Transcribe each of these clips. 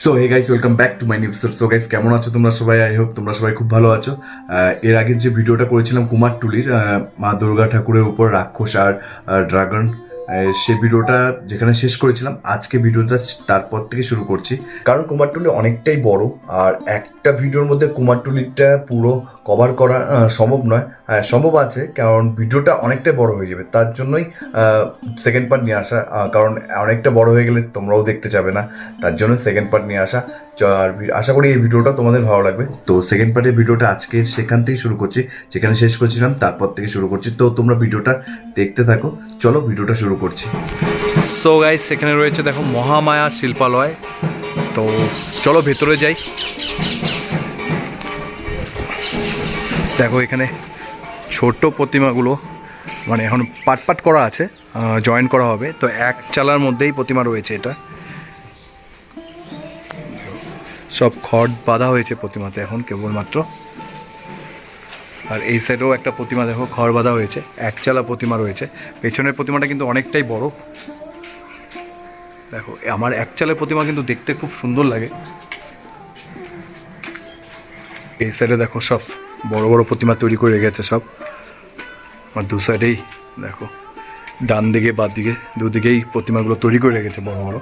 So hey guys welcome back to my new so guys কেমন আছো তোমরা সবাই? আই হোপ তোমরা সবাই খুব ভালো আছো। এর আগের যে ভিডিওটা করেছিলাম কুমারটুলির আহ, মা দুর্গা ঠাকুরের উপর রাক্ষস আর ড্রাগন সে ভিডিওটা যেখানে শেষ করেছিলাম আজকে ভিডিওটা তারপর থেকে শুরু করছি। কারণ কুমারটুলি অনেকটাই বড় আর একটা ভিডিওর মধ্যে কুমারটুলিটা পুরো কভার করা সম্ভব নয়। সম্ভব আছে, কারণ ভিডিওটা অনেকটাই বড় হয়ে যাবে। তার জন্যই সেকেন্ড পার্ট নিয়ে আসা কারণ অনেকটা বড় হয়ে গেলে তোমরাও দেখতে যাবে না। তার জন্য সেকেন্ড পার্ট নিয়ে আসা। আর আশা করি এই ভিডিওটা তোমাদের ভালো লাগবে। তো সেকেন্ড পার্টের ভিডিওটা আজকে সেখান থেকে শুরু করছি, যেখানে শেষ করছিলাম, তারপর থেকে শুরু করছি। তো তোমরা ভিডিওটা দেখতে থাকো। চলো ভিডিওটা শুরু করছি। সো গাইস সেখানে রয়েছে দেখো মহামায়া শিল্পালয়। তো চলো ভেতরে যাই। দেখো এখানে ছোট্ট প্রতিমাগুলো মানে এখন পাট পাট করা আছে জয়েন করা হবে। তো এক চালার মধ্যেই প্রতিমা রয়েছে এটা। সব খড় বাঁধা হয়েছে প্রতিমাতে এখন কেবলমাত্র। আর এই সাইডেও একটা প্রতিমা দেখো, খড় বাঁধা হয়েছে। একচালা প্রতিমা রয়েছে। পেছনের প্রতিমাটা কিন্তু অনেকটাই বড়। দেখো, আমার এক একচালের প্রতিমা কিন্তু দেখতে খুব সুন্দর লাগে। এই সাইডে দেখো সব বড় বড় প্রতিমা তৈরি করে রেখেছে সব। আর দু সাইডেই দেখো, ডান দিকে বাদ দিকে দুদিকেই প্রতিমাগুলো তৈরি করে রেখেছে বড় বড়।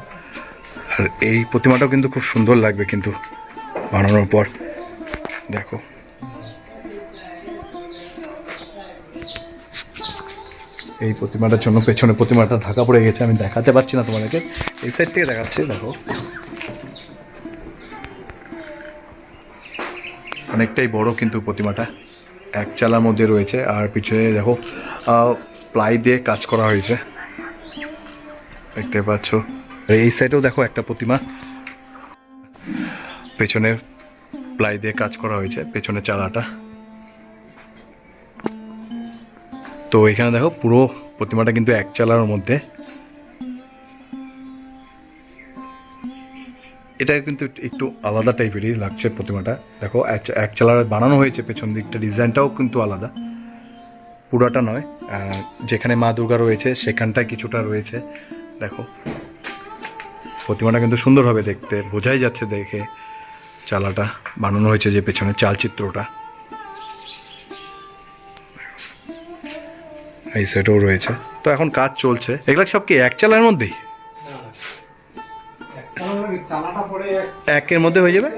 আর এই প্রতিমাটাও কিন্তু খুব সুন্দর লাগবে কিন্তু বানানোর পর। দেখো। এই প্রতিমাটার জন্য পেছনে প্রতিমাটা ঢাকা পড়ে গেছে, আমি দেখাতে পাচ্ছি না তোমাদেরকে। এই সাইড থেকে দেখাচ্ছি, দেখো। অনেকটাই বড় কিন্তু প্রতিমাটা। এক চালার মধ্যে রয়েছে, আর পিছনে দেখো প্লাই দিয়ে কাজ করা হয়েছে। দেখতে পাচ্ছ। এই সাইডেও দেখো একটা প্রতিমা। পেছনে প্লাই দিয়ে কাজ করা হয়েছে, পেছনে চালাটা। তো এখানে দেখো, পুরো প্রতিমাটা কিন্তু এক চালার মধ্যে। এটা কিন্তু একটু আলাদা টাইপেরই লাগছে প্রতিমাটা। দেখো, এক- চালার বানানো হয়েছে, পেছন দিকটা ডিজাইনটাও কিন্তু আলাদা। পুরাটা নয় যেখানে মা দুর্গা রয়েছে, সেখানটায় কিছুটা রয়েছে। দেখো, প্রতিমাটা কিন্তু সুন্দর হবে দেখতে, বোঝাই যাচ্ছে দেখে। চালাটা বানানো হয়েছে যে পেছনে চালচিত্রটা। এই সেটও রয়েছে। তো এখন কাজ চলছে। এগুলো সব কি এক চালার মধ্যেই? একের মধ্যে হয়ে যাবে?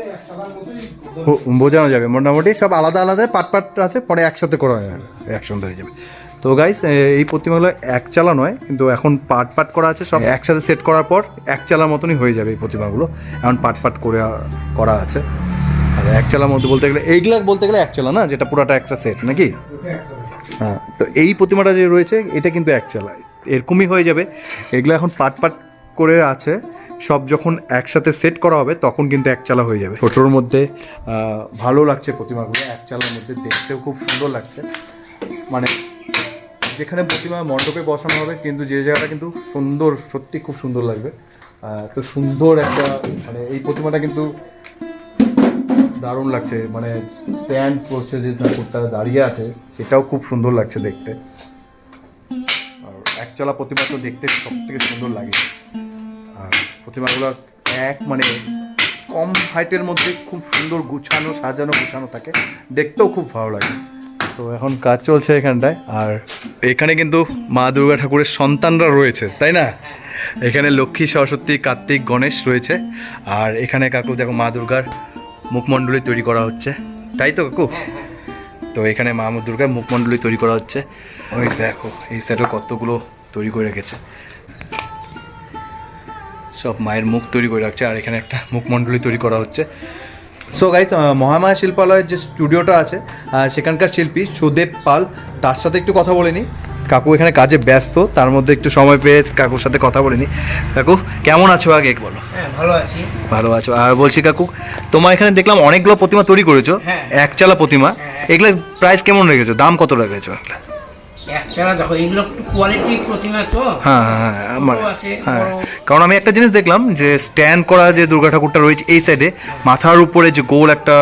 বোঝানো যাবে। মোটামুটি সব আলাদা আলাদা পাট পাট আছে পরে একসাথে করা একসঙ্গে হয়ে যাবে। তো গাইস এই প্রতিমাগুলো এক চালা নয় কিন্তু এখন পাট পাট করা আছে সব। একসাথে সেট করার পর এক চালার মতনই হয়ে যাবে এই প্রতিমাগুলো। এখন পাট পাট করে করা আছে। আর এক চালার মধ্যে বলতে গেলে এইগুলা বলতে গেলে এক চালা না যেটা পুরোটা একটা সেট নাকি? হ্যাঁ তো এই প্রতিমাটা যে রয়েছে এটা কিন্তু এক চালা। এরকমই হয়ে যাবে। এগুলো এখন পাট পাট করে আছে। সব যখন একসাথে সেট করা হবে, তখন কিন্তু এক চালা হয়ে যাবে। ছোটোর মধ্যে ভালো লাগছে প্রতিমাগুলো এক চালার মধ্যে দেখতেও খুব সুন্দর লাগছে। মানে যেখানে প্রতিমা মণ্ডপে বসানো হবে, কিন্তু যে জায়গাটা কিন্তু সুন্দর, সত্যি খুব সুন্দর লাগবে। তো সুন্দর একটা মানে এই প্রতিমাটা কিন্তু দারুণ লাগছে। মানে স্ট্যান্ড করছে যে ঠাকুরটা দাঁড়িয়ে আছে, সেটাও খুব সুন্দর লাগছে দেখতে। আর একচলা প্রতিমা তো দেখতে সব থেকে সুন্দর লাগে। প্রতিমাগুলো এক মানে কম হাইটের মধ্যে খুব সুন্দর গুছানো, সাজানো, গুছানো থাকে। দেখতেও খুব ভালো লাগে। তো এখন কাজ চলছে এখানটায়, আর এখানে কিন্তু মা দুর্গা ঠাকুরের সন্তানরা রয়েছে, তাই না? এখানে লক্ষ্মী, সরস্বতী, কার্তিক, গণেশ রয়েছে। আর এখানে কাকু, দেখো মা দুর্গার মুখমণ্ডলী তৈরি করা হচ্ছে। তাই তো, কাকু? তো এখানে মা দুর্গার মুখমণ্ডলী তৈরি করা হচ্ছে। ওই দেখো, এই সাইডে কতগুলো তৈরি করে রেখেছে। সব মায়ের মুখ তৈরি করে রাখছে আর এখানে একটা মুখমণ্ডলী তৈরি করা হচ্ছে। সো গাইজ মহামায়া শিল্পালয়ের যে স্টুডিওটা আছে সেখানকার শিল্পী সুদেব পাল তার সাথে একটু কথা বলিনি কাকু এখানে কাজে ব্যস্ত তার মধ্যে একটু সময় পেয়ে কাকুর সাথে কথা বলিনি কাকু কেমন আছো আগে বলো? হ্যাঁ ভালো আছি। ভালো আছো। আর বলছি কাকু তোমার এখানে দেখলাম অনেকগুলো প্রতিমা তৈরি করেছ। হ্যাঁ। একচালা প্রতিমা। এগুলো প্রাইস কেমন রেখেছো? দাম কত রেখেছো? এগুলো হ্যাঁ হ্যাঁ হ্যাঁ, আমার হ্যাঁ। কারণ আমি একটা জিনিস দেখলাম যে স্ট্যান্ড করা যে দুর্গা ঠাকুরটা রয়েছে এই সাইডে মাথার উপরে যে গোল একটা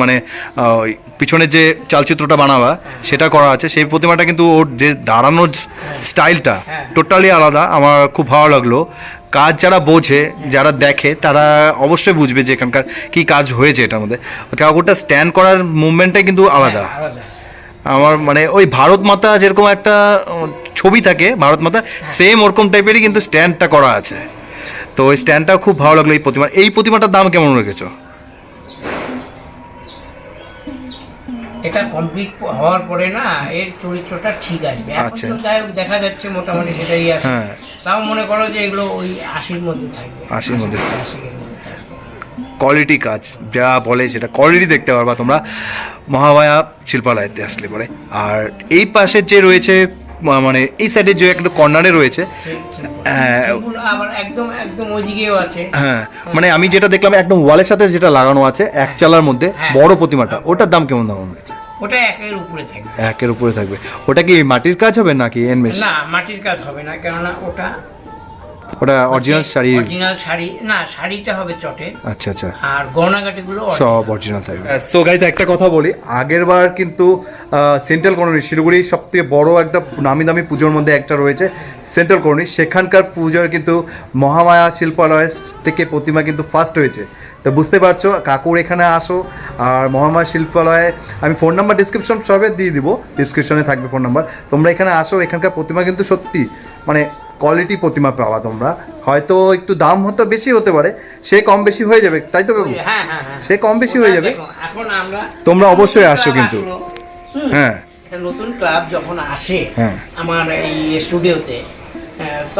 মানে আহ, ওই পিছনে যে চালচিত্রটা বানাবা সেটা করা আছে। সেই প্রতিমাটা কিন্তু ওর যে দাঁড়ানোর স্টাইলটা হ্যাঁ। টোটালি আলাদা। আমার খুব ভালো লাগল। কাজ যারা বোঝে যারা দেখে তারা অবশ্যই বুঝবে যে এখানকার কি কাজ হয়েছে এটার মধ্যে। ঠাকুরটা স্ট্যান্ড করার মুভমেন্টটাই কিন্তু হ্যাঁ, আলাদা। আমার মানে ওই ভারত মাতা যেরকম একটা ছবি থাকে ভারত মাতা সেম ওরকম টাইপেরই কিন্তু স্ট্যান্ডটা করা আছে। তো ওই স্ট্যান্ডটা খুব ভালো লাগল এই প্রতিমা। এই প্রতিমাটার দাম কেমন রেখেছো? এটা কমপ্লিট হওয়ার পরে না এর চরিত্রটা ঠিক আসবে। এখন আচ্ছা। তো যাই হোক দেখা যাচ্ছে মোটামুটি সেটাই আছে হ্যাঁ। তাও মনে করো যে এগুলো ওই আশির মধ্যে থাকবে। আশির মধ্যে। কোয়ালিটি কাজ। যা বলে সেটা কোয়ালিটি দেখতে পারবা তোমরা। মহামায়া শিল্পালয়তে আসলে পরে। আর এই পাশে যে রয়েছে মানে এই সাইডে যে একটা কর্নারে রয়েছে হ্যাঁ। একদম একদম আছে। হ্যাঁ মানে আমি যেটা দেখলাম একদম ওয়ালের সাথে যেটা লাগানো আছে এক চালার মধ্যে হ্যাঁ। বড় প্রতিমাটা ওটার দাম কেমন দাম রয়েছে ওটা একের উপরে থাকবে। একের উপরে থাকবে। ওটা কি মাটির কাজ হবে নাকি এনমেশ না মাটির কাজ হবে না কেননা ওটা ওটা অরিজিনাল শাড়ি অরিজিনাল শাড়ি না শাড়িটা হবে চটে। আচ্ছা আচ্ছা। আর সব অরিজিনাল থাকবে সো গাইজ একটা কথা বলি আগের বার কিন্তু সেন্ট্রাল কলোনি শিলিগুড়ি সব থেকে বড় একটা নামি দামি পুজোর মধ্যে একটা রয়েছে সেন্ট্রাল কলোনি সেখানকার পুজোর কিন্তু মহামায়া শিল্পালয় থেকে প্রতিমা কিন্তু ফার্স্ট হয়েছে। তো বুঝতে পারছ কাকুর এখানে আসো আর মহামায়া শিল্পালয়ে আমি ফোন নাম্বার ডিসক্রিপশন সবে দিয়ে দিব ডিসক্রিপশনে থাকবে ফোন নাম্বার তোমরা এখানে আসো এখানকার প্রতিমা কিন্তু সত্যি মানে কোয়ালিটি প্রতিমা পাওয়া তোমরা। হয়তো একটু দাম হয়তো বেশি হতে পারে সে কম বেশি হয়ে যাবে তাই তো কাকু? হ্যাঁ হ্যাঁ হ্যাঁ সে কম বেশি হয়ে যাবে। এখন আমরা তোমরা অবশ্যই আসো কিন্তু। হ্যাঁ। নতুন ক্লাব যখন আসে হ্যাঁ। আমার এই স্টুডিওতে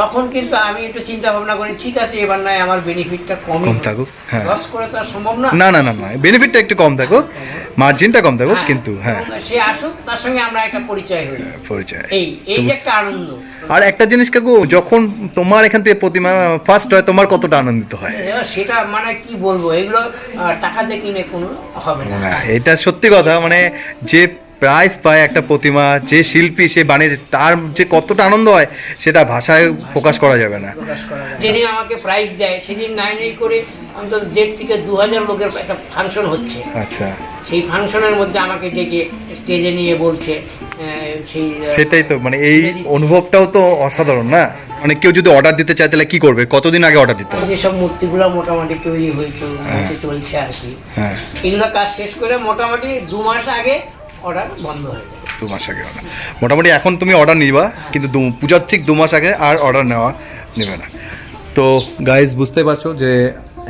তখন কিন্তু আমি একটু চিন্তা ভাবনা করি ঠিক আছে এবার নয় আমার বেনিফিটটা কম থাকুক, হ্যাঁ। লস করে তো আর সম্ভব না। না না না না বেনিফিটটা একটু কম থাকুক। মার্জিনটা কম থাকুক হ্যাঁ, কিন্তু হ্যাঁ। সে আসুক তার সঙ্গে আমরা একটা পরিচয় হই। পরিচয়। এই এই যে একটা আনন্দ। আর একটা জিনিস কাকু যখন তোমার এখান থেকে প্রতিমা ফার্স্ট হয় তোমার কতটা আনন্দিত হয়? সেটা মানে কি বলব? এগুলো টাকা দিয়ে কিনে কোনো হবে না। না, এটা সত্যি কথা মানে যে প্রাইজ পায় একটা প্রতিমা যে শিল্পী সে বানিয়েছে তার যে কতটা আনন্দ হয় সেটা ভাষায় প্রকাশ করা যাবে না। যেদিন আমাকে প্রাইজ দেয় সেদিন নাই নাই করে অন্তত দেড় থেকে দু হাজার লোকের একটা ফাংশন হচ্ছে। আচ্ছা। সেই ফাংশনের মধ্যে আমাকে ডেকে স্টেজে নিয়ে বলছে সেই সেটাই তো মানে এই অনুভবটাও তো অসাধারণ না? মানে কেউ যদি অর্ডার দিতে চায় তাহলে কি করবে? কতদিন আগে অর্ডার দিতে হবে? যেসব মূর্তিগুলো মোটামুটি তৈরি হয়েছে হতে চলছে আর কি। হ্যাঁ। এগুলো কাজ শেষ করে মোটামুটি দু মাস আগে অর্ডার বন্ধ হয়ে দু মাস আগে অর্ডার মোটামুটি এখন তুমি অর্ডার নিবা, কিন্তু দু পূজার ঠিক দু মাস আগে আর অর্ডার নেওয়া নেবে না। তো গাইজ বুঝতে পারছ যে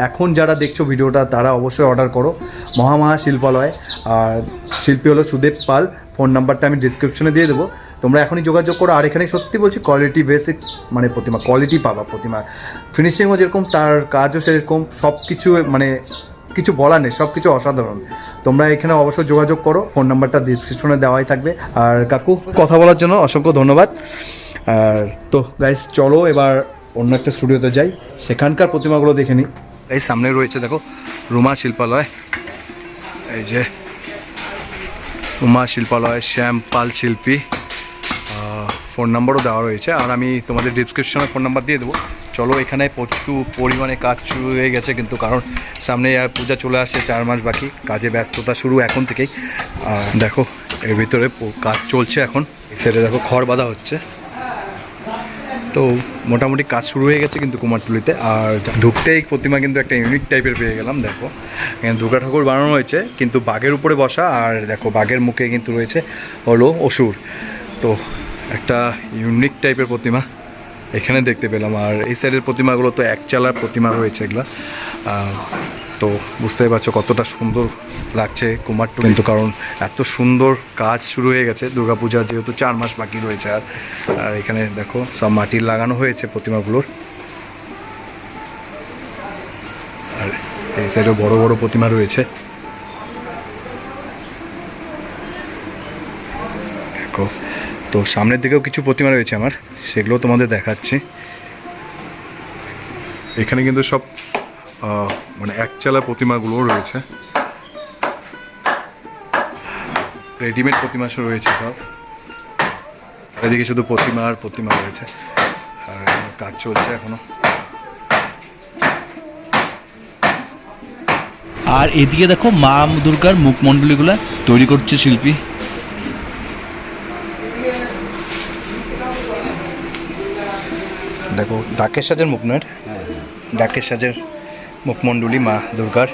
এখন যারা দেখছ ভিডিওটা, তারা অবশ্যই অর্ডার করো। মহামহা শিল্পালয় আর শিল্পী হলো সুদেব পাল। ফোন নাম্বারটা আমি ডিসক্রিপশনে দিয়ে দেবো। তোমরা এখনই যোগাযোগ করো। আর এখানে সত্যি বলছি কোয়ালিটি বেসিক মানে প্রতিমা কোয়ালিটি পাবা প্রতিমা। ফিনিশিংও যেরকম, তার কাজও সেরকম সব কিছু মানে কিছু বলার নেই সব কিছু অসাধারণ। তোমরা এখানে অবশ্যই যোগাযোগ করো, ফোন নাম্বারটা ডিসক্রিপশনে দেওয়াই থাকবে। আর কাকু, কথা বলার জন্য অসংখ্য ধন্যবাদ। আর তো গাইস চলো এবার অন্য একটা স্টুডিওতে যাই। সেখানকার প্রতিমাগুলো দেখে নিই। এই সামনে রয়েছে, দেখো, রুমা শিল্পালয়। এই যে, রুমা শিল্পালয়, শ্যাম পাল শিল্পী। ফোন নাম্বারও দেওয়া রয়েছে। আর আমি তোমাদের ডিসক্রিপশনে ফোন নাম্বার দিয়ে দেবো। চলো, এখানে প্রচুর পরিমাণে কাজ শুরু হয়ে গেছে, কিন্তু কারণ সামনে আর পূজা চলে আসছে, চার মাস বাকি, কাজে ব্যস্ততা শুরু এখন থেকেই। দেখো, এর ভিতরে কাজ চলছে এখন। সেটা দেখো, খড় বাঁধা হচ্ছে। তো মোটামুটি কাজ শুরু হয়ে গেছে কিন্তু কুমারটুলিতে। আর ঢুকতেই প্রতিমা কিন্তু একটা ইউনিক টাইপের পেয়ে গেলাম, দেখো। এখানে দুর্গা ঠাকুর বানানো হয়েছে, কিন্তু বাঘের উপরে বসা, আর দেখো, বাঘের মুখে কিন্তু রয়েছে হলো অসুর। তো একটা ইউনিক টাইপের প্রতিমা। এখানে দেখতে পেলাম। আর এই সাইডের প্রতিমাগুলো তো এক চালার প্রতিমা রয়েছে এগুলো। তো বুঝতেই পারছ কতটা সুন্দর লাগছে কুমারটুলি কিন্তু কারণ এত সুন্দর কাজ শুরু হয়ে গেছে। দুর্গাপূজার যেহেতু চার মাস বাকি রয়েছে আর। আর এখানে দেখো, সব মাটির লাগানো হয়েছে প্রতিমাগুলোর। আর এই সাইডেও বড় বড় প্রতিমা রয়েছে দেখো তো সামনের দিকেও কিছু প্রতিমা রয়েছে আমার সেগুলো তোমাদের দেখাচ্ছি। এখানে কিন্তু সব মানে একচালা প্রতিমাগুলোও রয়েছে। রেডিমেড প্রতিমা সব রয়েছে সব। এদিকে শুধু প্রতিমা আর প্রতিমা রয়েছে। আর কাজ চলছে এখনও। আর এদিকে দেখো মা দুর্গার মুখমণ্ডলীগুলা তৈরি করছে শিল্পী। দেখো ডাকের সাজের মুখ নয় ডাকের সাজের মুখমণ্ডলী মা দুর্গার।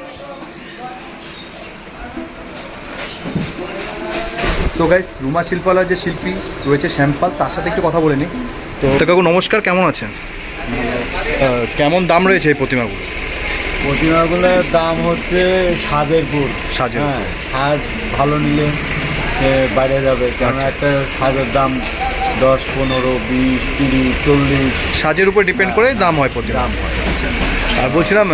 তো গাইজ রুমা শিল্পালয়ের যে শিল্পী রয়েছে শ্যামপাল তার সাথে একটু কথা বলে নিই তো তো কাকু নমস্কার কেমন আছেন? কেমন দাম রয়েছে এই প্রতিমাগুলো প্রতিমাগুলোর দাম হচ্ছে সাজের পুর সাজের হ্যাঁ সাজ ভালো নিলে বাইরে যাবে। কেন আচ্ছা। একটা সাজের দাম দশ পনেরো বিশ তিরিশ চল্লিশ। সাজের উপর ডিপেন্ড করে দাম হয় প্রতি দাম হয়। আর বলছিলাম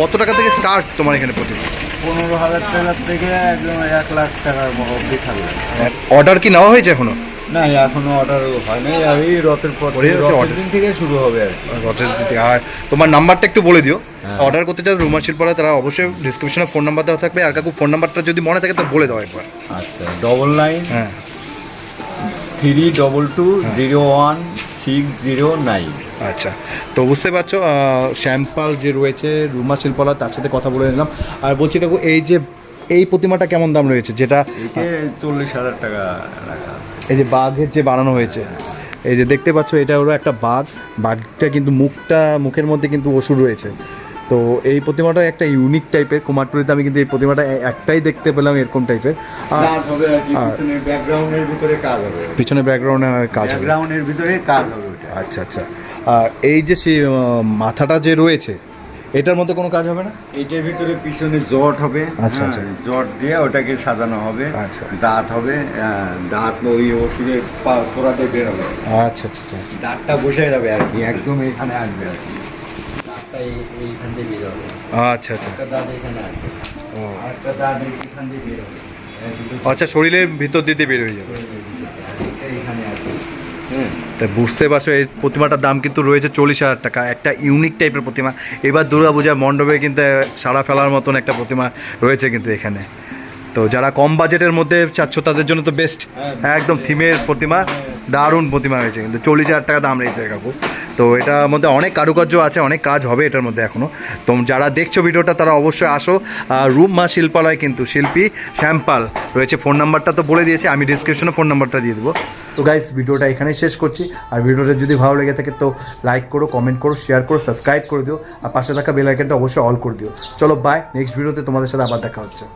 কত টাকা থেকে স্টার্ট তোমার এখানে প্রতিমা পনেরো হাজার টাকার থেকে একদম এক লাখ টাকার অবধি থাকবে। অর্ডার কি নেওয়া হয়েছে এখনও? না এখনও অর্ডার হয় নাই। এই রথের পর রথের দিন থেকে শুরু হবে আর রথের দিকে আর তোমার নাম্বারটা একটু বলে দিও। হ্যাঁ। অর্ডার করতে চাও রুমার শিল্পরা তারা অবশ্যই ডিসক্রিপশনে ফোন নাম্বার দেওয়া থাকবে। আর কাকু ফোন নাম্বারটা যদি মনে থাকে তো বলে দাও একবার। আচ্ছা ডবল নাইন হ্যাঁ। Three double two zero one six zero nine. আচ্ছা তো বুঝতে পারছ শ্যামপাল যে রয়েছে রুমা শিল্পলা তার সাথে কথা বলে নিলাম। আর বলছি কাকু এই যে এই প্রতিমাটা কেমন দাম রয়েছে? যেটা চল্লিশ হাজার টাকা রাখা এই যে বাঘের যে বানানো হয়েছে এই যে দেখতে পাচ্ছ এটা হলো একটা বাঘ। বাঘটা কিন্তু মুখটা মুখের মধ্যে কিন্তু ওষুধ রয়েছে। তো এই প্রতিমাটা একটা ইউনিক টাইপের কুমারটুলিতে আমি কিন্তু এই প্রতিমাটা একটাই দেখতে পেলাম এরকম টাইপের আর হবে ব্যাকগ্রাউন্ডের ভিতরে কাজ হবে। পিছনে ব্যাকগ্রাউন্ডে কাজ হবে। ব্যাকগ্রাউন্ডের ভিতরে কাজ হবে ওটা। আচ্ছা আচ্ছা। আর এই যে সে মাথাটা যে রয়েছে এটার মধ্যে কোনো কাজ হবে না? এইটার ভিতরে পিছনে জট হবে। আচ্ছা, হ্যাঁ, আচ্ছা। জট দিয়ে ওটাকে সাজানো হবে। আচ্ছা। দাঁত হবে আহ, দাঁত ওই ওষুধের পা- তোড়াতে বেরোবে। আচ্ছা আচ্ছা আচ্ছা। দাঁতটা বসে যাবে আর কি একদম এখানে আসবে আর কি। এইখান দিয়ে আচ্ছা আচ্ছা। একটা দাঁত এখানে আসবে একটা দাঁত এইখান দিয়ে বেরোবে এর আচ্ছা শরীরের ভিতর দিয়ে বের হয়ে যাবে। থেকে এইখানে আসবে হ্যাঁ তা বুঝতে পারছ এই প্রতিমাটার দাম কিন্তু রয়েছে চল্লিশ হাজার টাকা। একটা ইউনিক টাইপের প্রতিমা। এবার দুর্গা পূজা মণ্ডপে কিন্তু সাড়া ফেলার মতন একটা প্রতিমা রয়েছে কিন্তু এখানে। তো যারা কম বাজেটের মধ্যে চাচ্ছ তাদের জন্য তো বেস্ট একদম থিমের প্রতিমা দারুণ প্রতিমা হয়েছে কিন্তু। চল্লিশ হাজার টাকা দাম রয়েছে কাকু। তো এটার মধ্যে অনেক কারুকার্য আছে, অনেক কাজ হবে এটার মধ্যে এখনও তো যারা দেখছ ভিডিওটা, তারা অবশ্যই আসো। রূপ মা শিল্পালয় কিন্তু, শিল্পী শ্যাম্পাল রয়েছে, ফোন নাম্বারটা তো বলে দিয়েছে, আমি ডিসক্রিপশনে ফোন নাম্বারটা দিয়ে দেবো। তো গাইস ভিডিওটা এখানেই শেষ করছি। আর ভিডিওটা যদি ভালো লেগে থাকে তো লাইক করো কমেন্ট করো শেয়ার করো সাবস্ক্রাইব করে দিও। আর পাশে থাকা বেল অবশ্যই অল করে দিও। চলো বাই নেক্সট ভিডিওতে তোমাদের সাথে আবার দেখা হচ্ছে।